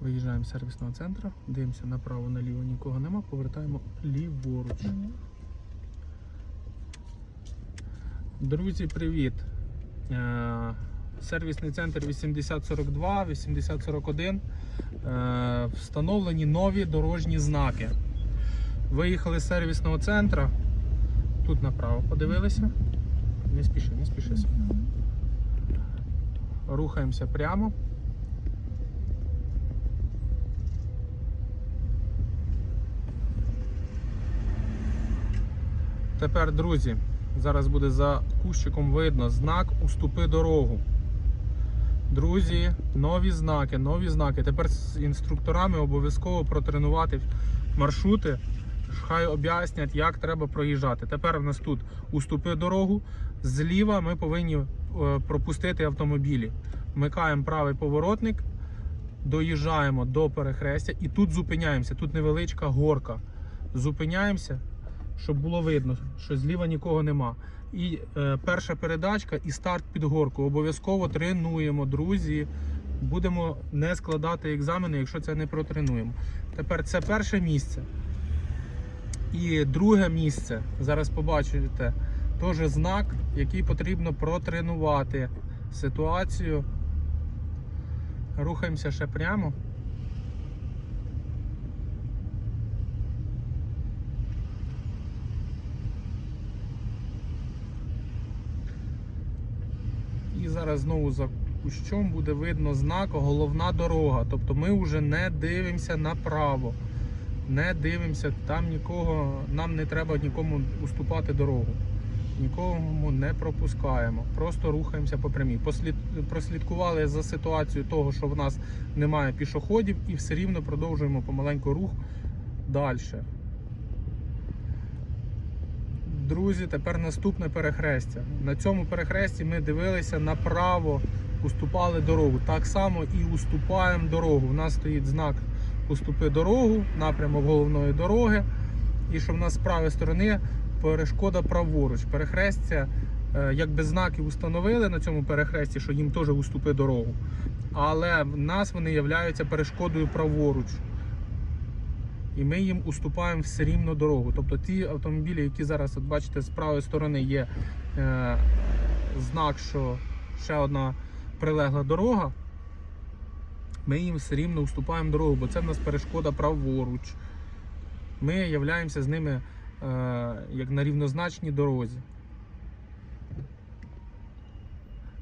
Виїжджаємо з сервісного центру, дивимося направо, наліво, нікого нема, повертаємо ліворуч. Друзі, привіт! Е, Сервісний центр 8042, 8041. Е, Встановлені нові дорожні знаки. Виїхали з сервісного центру. Тут направо подивилися. Не спіши, не спіши. Рухаємося прямо. Тепер, друзі, зараз буде за кущиком видно знак Уступи дорогу. Друзі, нові знаки, нові знаки. Тепер з інструкторами обов'язково протренувати маршрути. Хай об'яснять, як треба проїжджати. Тепер у нас тут уступи дорогу. Зліва ми повинні е, пропустити автомобілі. Вмикаємо правий поворотник, доїжджаємо до перехрестя і тут зупиняємося. Тут невеличка горка. Зупиняємося, щоб було видно, що зліва нікого нема. І е, перша передачка і старт під горку. Обов'язково тренуємо, друзі. Будемо не складати екзамени, якщо це не протренуємо. Тепер це перше місце. І друге місце, зараз побачите, теж знак, який потрібно протренувати ситуацію. Рухаємося ще прямо. І зараз знову за кущом буде видно знак головна дорога. Тобто ми вже не дивимося направо. Не дивимося, там нікого, нам не треба нікому уступати дорогу. Нікому не пропускаємо. Просто рухаємося по прямій. Послід... Прослідкували за ситуацією того, що в нас немає пішоходів, і все рівно продовжуємо помаленьку рух далі. Друзі, тепер наступне перехрестя. На цьому перехресті ми дивилися направо, уступали дорогу. Так само і уступаємо дорогу. У нас стоїть знак Уступи дорогу, напрямок головної дороги. І що в нас з правої сторони перешкода праворуч. Перехрестя, е, якби знаки установили на цьому перехресті, що їм теж уступи дорогу. Але в нас вони являються перешкодою праворуч. І ми їм уступаємо все рівно дорогу. Тобто ті автомобілі, які зараз от бачите, з правої сторони є е, знак, що ще одна прилегла дорога, ми їм все рівно уступаємо дорогу, бо це в нас перешкода праворуч. Ми являємося з ними е, як на рівнозначній дорозі.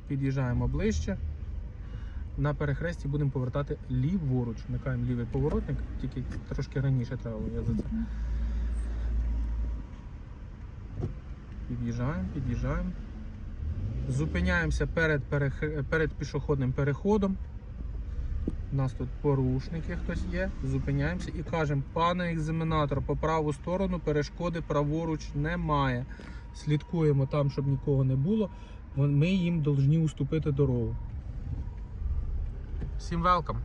Під'їжджаємо ближче. На перехресті будемо повертати ліворуч. Вмикаємо лівий поворотник, тільки трошки раніше треба було, я за це. Під'їжджаємо, під'їжджаємо. Зупиняємося перед, перех- перед пішохідним переходом. У нас тут порушники хтось є. Зупиняємося і кажемо, пане екзаменатор, по праву сторону перешкоди праворуч немає. Слідкуємо там, щоб нікого не було. Ми їм повинні уступити дорогу. Всім велкам!